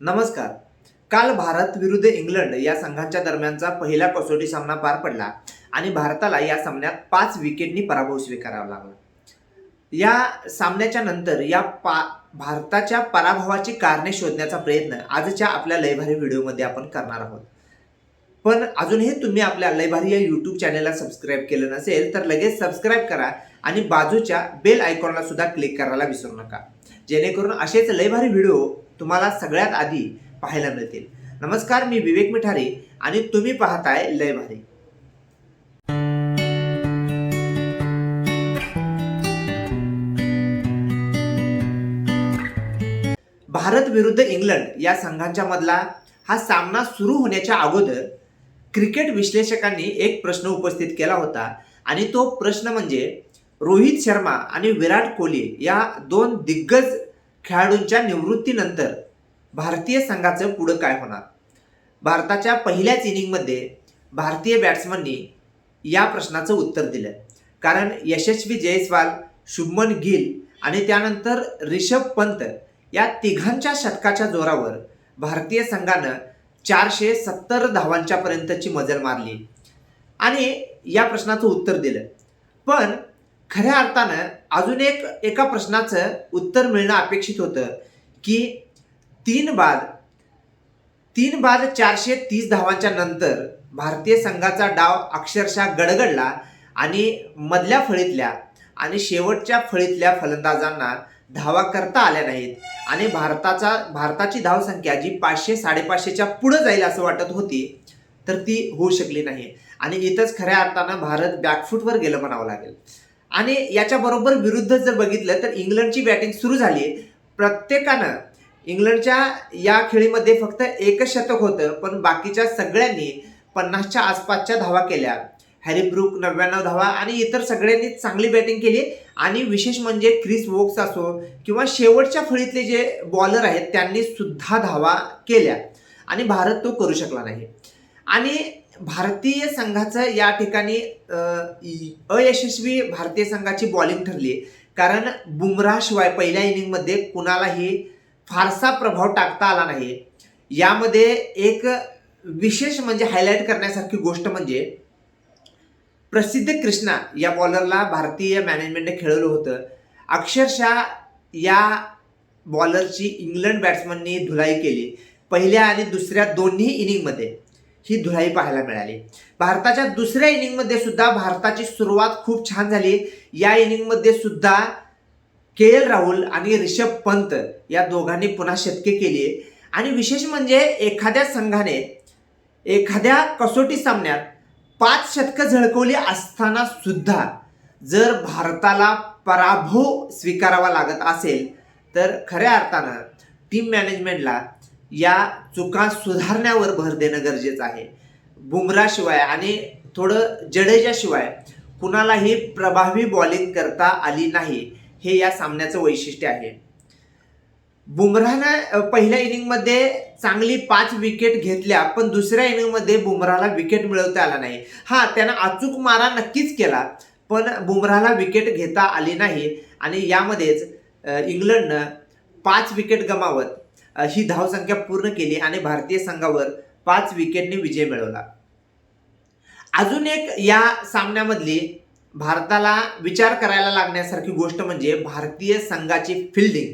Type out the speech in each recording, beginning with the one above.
नमस्कार. काल भारत विरुद्ध इंग्लंड या संघांच्या दरम्यानचा पहिला कसोटी सामना पार पडला आणि भारताला या सामन्यात पाच विकेटनी पराभव स्वीकारावा लागला. या सामन्याच्या नंतर या पा भारताच्या पराभवाची कारणे शोधण्याचा प्रयत्न आजच्या आपल्या लयभारी व्हिडिओमध्ये आपण करणार आहोत. पण अजूनही तुम्ही आपल्या लयभारी या यूट्यूब चॅनलला सबस्क्राईब केलं नसेल तर लगेच सबस्क्राईब करा आणि बाजूच्या बेल आयकॉनला सुद्धा क्लिक करायला विसरू नका. जेणेकरून असेच लयभारी व्हिडिओ तुम्हाला सगळ्यात आधी पाहायला मिळतील. नमस्कार मी विवेक मिठारे आणि तुम्ही पाहताय लय भारी. भारत विरुद्ध इंग्लंड या संघांच्या मधला हा सामना सुरू होण्याच्या अगोदर क्रिकेट विश्लेषकांनी एक प्रश्न उपस्थित केला होता आणि तो प्रश्न म्हणजे रोहित शर्मा आणि विराट कोहली या दोन दिग्गज खेळाडूंच्या निवृत्तीनंतर भारतीय संघाचं पुढं काय होणार? भारताच्या पहिल्याच इनिंगमध्ये भारतीय बॅट्समननी या प्रश्नाचं उत्तर दिलं कारण यशस्वी जयस्वाल शुभमन गिल आणि त्यानंतर रिषभ पंत या तिघांच्या षटकाच्या जोरावर भारतीय संघानं चारशे सत्तर धावांच्यापर्यंतची मजल मारली. आणि या प्रश्नाचं उत्तर दिलं. पण खऱ्या अर्थानं अजून एक एका प्रश्नाचं उत्तर मिळणं अपेक्षित होतं की तीन बाद तीन बाद चारशे तीस धावांच्या नंतर भारतीय संघाचा डाव अक्षरशः गडगडला आणि मधल्या फळीतल्या आणि शेवटच्या फळीतल्या फलंदाजांना धावा करता आल्या नाहीत. आणि भारताचा भारताची धावसंख्या जी पाचशे साडेपाचशेच्या पुढं जाईल असं वाटत होती तर ती होऊ शकली नाही. आणि इथंच खऱ्या अर्थानं भारत बॅकफूटवर गेलं म्हणावं लागेल. आणि याच्याबरोबर विरुद्ध जर बघितलं तर इंग्लंडची बॅटिंग सुरू झाली. प्रत्येकानं इंग्लंडच्या या खेळीमध्ये फक्त एकच शतक होतं पण बाकीच्या सगळ्यांनी पन्नासच्या आसपासच्या धावा केल्या. हॅरी ब्रुक नव्याण्णव धावा आणि इतर सगळ्यांनी चांगली बॅटिंग केली. आणि विशेष म्हणजे क्रिस वोक्स असो किंवा शेवटच्या फळीतले जे बॉलर आहेत त्यांनी सुद्धा धावा केल्या. आणि भारत तो करू शकला नाही. आणि भारतीय संघाचं या ठिकाणी अयशस्वी भारतीय संघाची बॉलिंग ठरली कारण बुमराशिवाय पहिल्या इनिंगमध्ये कुणालाही फारसा प्रभाव टाकता आला नाही. यामध्ये एक विशेष म्हणजे हायलाईट करण्यासारखी गोष्ट म्हणजे प्रसिद्ध कृष्णा या बॉलरला भारतीय मॅनेजमेंटने खेळवलं होतं. अक्षरशः या बॉलरची इंग्लंड बॅट्समननी धुलाई केली. पहिल्या आणि दुसऱ्या दोन्ही इनिंगमध्ये ही धुळाई पाहायला मिळाली. भारताच्या दुसऱ्या इनिंगमध्ये सुद्धा भारताची सुरुवात खूप छान झाली. या इनिंगमध्ये सुद्धा के एल राहुल आणि रिषभ पंत या दोघांनी पुन्हा शतके केली. आणि विशेष म्हणजे एखाद्या संघाने एखाद्या कसोटी सामन्यात पाच शतकं झळकवली असताना सुद्धा जर भारताला पराभव स्वीकारावा लागत असेल तर खऱ्या अर्थानं टीम मॅनेजमेंटला या चुका सुधारण्यावर भर देणं गरजेचं आहे. बुमराशिवाय आणि थोडं जडेजाशिवाय कुणालाही प्रभावी बॉलिंग करता आली नाही हे या सामन्याचं वैशिष्ट्य आहे. बुमराहनं पहिल्या इनिंगमध्ये चांगली पाच विकेट घेतल्या पण दुसऱ्या इनिंगमध्ये बुमराहला विकेट मिळवता आला नाही. हा त्यानं अचूक मारा नक्कीच केला पण बुमराहला विकेट घेता आली नाही. आणि यामध्येच इंग्लंडनं पाच विकेट गमावत ही धावसंख्या पूर्ण केली आणि भारतीय संघावर पाच विकेटने विजय मिळवला. अजून एक या सामन्यामधली भारताला विचार करायला लागण्यासारखी गोष्ट म्हणजे भारतीय संघाची फिल्डिंग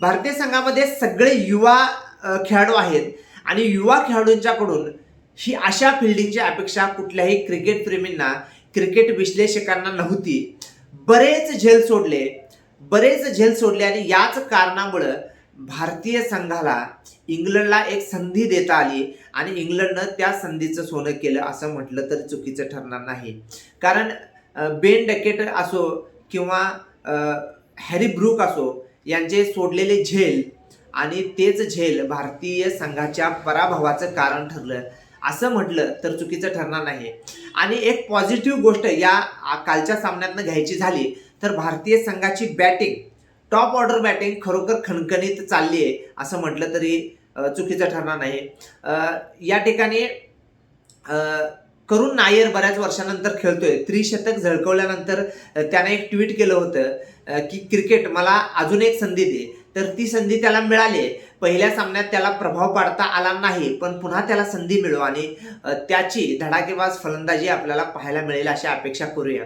भारतीय संघामध्ये सगळे युवा खेळाडू आहेत आणि युवा खेळाडूंच्याकडून ही अशा फिल्डिंगची अपेक्षा कुठल्याही क्रिकेट प्रेमींना क्रिकेट विश्लेषकांना नव्हती. बरेच झेल सोडले बरेच झेल सोडले आणि याच कारणामुळं भारतीय संघाला इंग्लंडला एक संधी देता आली आणि इंग्लंडनं त्या संधीचं सोनं केलं असं म्हटलं तर चुकीचं ठरणार नाही. कारण बेन डकेट असो किंवा हॅरी ब्रूक असो यांचे सोडलेले झेल आणि तेच झेल भारतीय संघाच्या पराभवाचं कारण ठरलं असं म्हटलं तर चुकीचं ठरणार नाही. आणि एक पॉझिटिव्ह गोष्ट या कालच्या सामन्यातनं घ्यायची झाली तर भारतीय संघाची बॅटिंग टॉप ऑर्डर बॅटिंग खरोखर खणखणीत चालली आहे असं म्हटलं तरी चुकीचं ठरणार नाही. या ठिकाणी करुण नायर बऱ्याच वर्षानंतर खेळतोय. त्रिशतक झळकवल्यानंतर त्याने एक ट्विट केलं होतं की क्रिकेट मला अजून एक संधी दे. तर ती संधी त्याला मिळाली. आहे. पहिल्या सामन्यात त्याला प्रभाव पाडता आला नाही पण पुन्हा त्याला संधी मिळो आणि त्याची धडाकेबाज फलंदाजी आपल्याला पाहायला मिळेल अशी अपेक्षा करूया.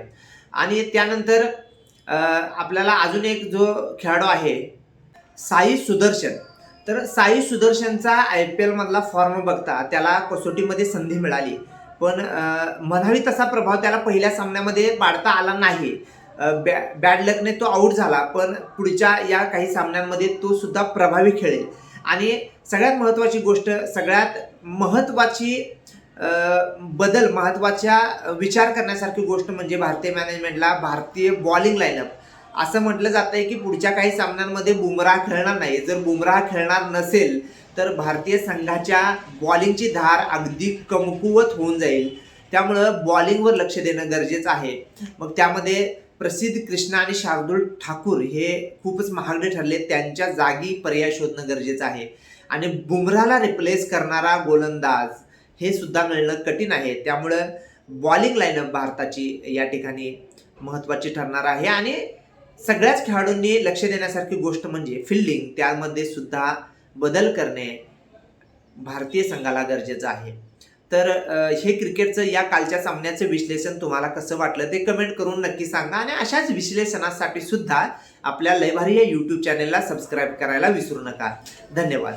आणि त्यानंतर आपल्याला अजून एक जो खेळाडू आहे साई सुदर्शन. तर साई सुदर्शनचा आय पी एलमधला फॉर्म बघता त्याला कसोटीमध्ये संधी मिळाली. पण म्हणावी तसा प्रभाव त्याला पहिल्या सामन्यामध्ये पाडता आला नाही. बॅ बॅड लकने तो आऊट झाला पण पुढच्या या काही सामन्यांमध्ये तो सुद्धा प्रभावी खेळेल. आणि सगळ्यात महत्त्वाची गोष्ट सगळ्यात महत्त्वाची बदल महत्त्वाच्या विचार करण्यासारखी गोष्ट म्हणजे भारतीय मॅनेजमेंटला भारतीय बॉलिंग लाईनअप असं म्हटलं जात आहे की पुढच्या काही सामन्यांमध्ये बुमराह खेळणार नाही. जर बुमराह खेळणार नसेल तर भारतीय संघाच्या बॉलिंगची धार अगदी कमकुवत होऊन जाईल. त्यामुळं बॉलिंगवर लक्ष देणं गरजेचं आहे. मग त्यामध्ये प्रसिद्ध कृष्णा आणि शार्दूल ठाकूर हे खूपच महागडे ठरले. त्यांच्या जागी पर्याय शोधणं गरजेचं आहे. आणि बुमराहला रिप्लेस करणारा गोलंदाज हे सुद्धा मिळणं कठीण आहे. त्यामुळं बॉलिंग लाईनअप भारताची या ठिकाणी महत्त्वाची ठरणार आहे. आणि सगळ्याच खेळाडूंनी लक्ष देण्यासारखी गोष्ट म्हणजे फिल्डिंग त्यामध्ये सुद्धा बदल करणे भारतीय संघाला गरजेचं आहे. तर हे क्रिकेटचं या कालच्या सामन्याचं विश्लेषण तुम्हाला कसं वाटलं ते कमेंट करून नक्की सांगा. आणि अशाच विश्लेषणासाठी सुद्धा आपल्या लयभारी या यूट्यूब चॅनेलला सबस्क्राईब करायला विसरू नका. धन्यवाद.